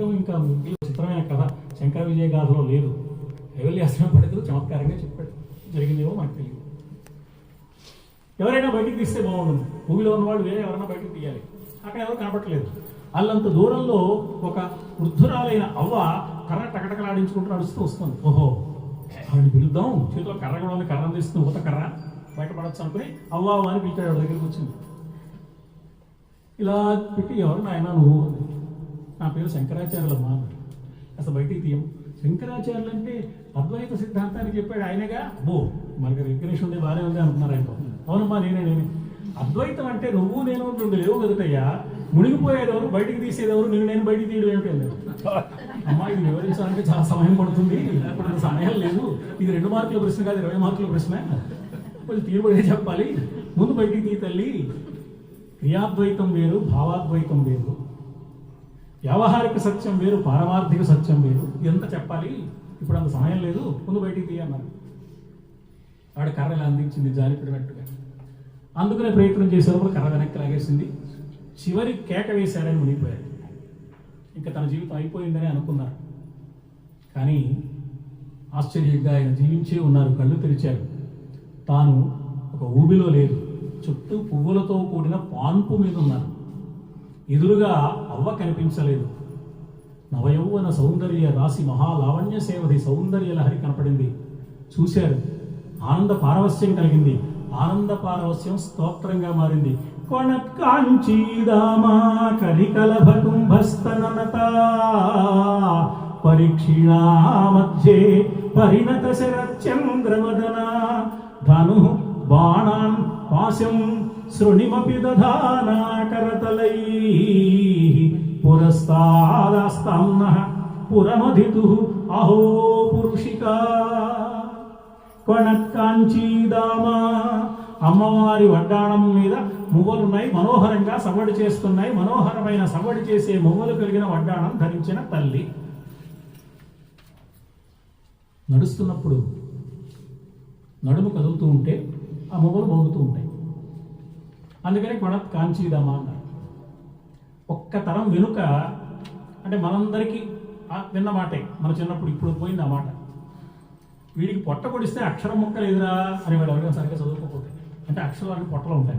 ద్వైతం ఇంకా చిత్రమైన కథ. శంకర విజయ గాథలో లేదు. కైవల్యాశ్రమ పండితులు చమత్కారంగా చెప్పాడు. జరిగిందేమో మనకు తెలియదు. ఎవరైనా బయటికి తీస్తే బాగుంటుంది. భూమిలో ఉన్నవాళ్ళు వేరే ఎవరైనా బయటికి తీయాలి. అక్కడ ఎవరు కనపట్టలేదు అల్లంత దూరంలో ఒక వృద్ధురాలైన అవ్వ కర్ర టకటకలాడించుకుంటూ నడుస్తూ వస్తుంది. ఓహో ఆవిడని పిలుద్దాం. చేతిలో కర్ర కూడా ఉంది. కర్ర తీస్తుంది. ఊత కర్ర. బయటపడచ్చు అనుకుని అవ్వ అని పిలిచాడు. దగ్గరికి వచ్చింది? ఇలా పెట్టి ఎవరు నాయన నువ్వు? అంది. నా పేరు శంకరాచార్యులమ్మ అన్నాడు. అసలు బయటికి తీయం శంకరాచార్యులు అంటే అద్వైత సిద్ధాంతానికి చెప్పాడు ఆయనగా? బో మనకి రికగ్నేషన్ ఉంది బాగానే ఉంది అనుకున్నారు ఆయన అవునమ్మా నేనే నేనే. అద్వైతం అంటే నువ్వు నేను రెండు లేవు కదటయ్యా. మునిగిపోయేదెవరు బయటికి తీసేదెవరు నేను నేను బయటికి తీయడం ఏమిటి అమ్మా ఇది వివరించాలంటే చాలా సమయం పడుతుంది. ఇప్పుడు సమయం లేదు. ఇది రెండు మార్కుల ప్రశ్న కాదు ఇరవై మార్కుల ప్రశ్న. కొంచెం తీరుబడే చెప్పాలి. ముందు బయటికి తీ తల్లి. క్రియాద్వైతం వేరు భావాద్వైతం వేరు. వ్యావహారిక సత్యం వేరు పారమార్థిక సత్యం వేరు. ఎంత చెప్పాలి? ఇప్పుడు అంత సమయం లేదు. ముందు బయటికి తీయన్నారు ఆవిడ కర్ర ఇలా అందించింది? జారిపడినట్టుగా అందుకనే ప్రయత్నం చేసేటప్పుడు కర్ర వెనక్కి లాగేసింది. చివరి కేక వేశారని మునిగిపోయారు. ఇంకా తన జీవితం అయిపోయిందని అనుకున్నారు. కానీ ఆశ్చర్యంగా ఆయన జీవించే ఉన్నారు. కళ్ళు తెరిచారు. తాను ఒక ఊబిలో లేదు. చుట్టూ పువ్వులతో కూడిన పాన్పు మీద ఉన్నారు. ఎదురుగా అవ్వ కనిపించలేదు. నవయౌవన సౌందర్య రాశి మహాలావణ్య సేవది సౌందర్య లహరి కనపడింది. చూశారు. ఆనంద పారవస్యం కలిగింది. ఆనంద పారవస్యం స్తోత్రంగా మారింది. కొణకాంచీదామా కలికలభకుంభస్తననత పరీక్షిణా మధ్యే పరిణత శరచంద్రవదన ధను బాణాన్ పాశం శృణిమపి దధానా కరతలై పురమధితు అహో పురుషికా. కొణక్కాంచీదామా అమ్మవారి వడ్డాణం మీద మువ్వలున్నాయి మనోహరంగా సవ్వడి చేస్తున్నాయి మనోహరమైన సవ్వడి చేసే మువ్వలు కలిగిన వడ్డాణం ధరించిన తల్లి. నడుస్తున్నప్పుడు నడుము కదులుతూ ఉంటే ఆ మువ్వలు మోగుతూ ఉంటాయి. అందుకని కొణత్ కాంచీదామా అన్నారు ఒక్క తరం వెనుక అంటే మనందరికీ ఆ విన్న మాటే మన చిన్నప్పుడు ఇప్పుడు పోయింది ఆ మాట. వీడికి పొట్ట పొడిస్తే అక్షరం ముక్క లేదురా అని వాడు ఎవరైనా సరిగ్గా చదువుకోకపోతే అంటే అక్షరాలు పొట్టలు ఉంటాయి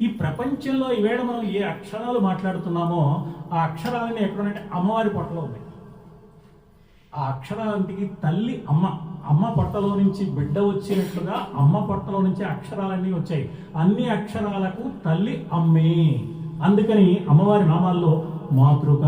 ఈ ప్రపంచంలో ఈవేళ మనం ఏ అక్షరాలు మాట్లాడుతున్నామో ఆ అక్షరాలన్నీ ఎక్కడంటే అమ్మవారి పొట్టలో ఉన్నాయి. ఆ అక్షరాలంటికి తల్లి అమ్మ. అమ్మ పొట్టలో నుంచి బిడ్డ వచ్చినట్లుగా అమ్మ పొట్టలో నుంచి అక్షరాలన్నీ వచ్చాయి. అన్ని అక్షరాలకు తల్లి అమ్మే. అందుకని అమ్మవారి నామాల్లో మాతృక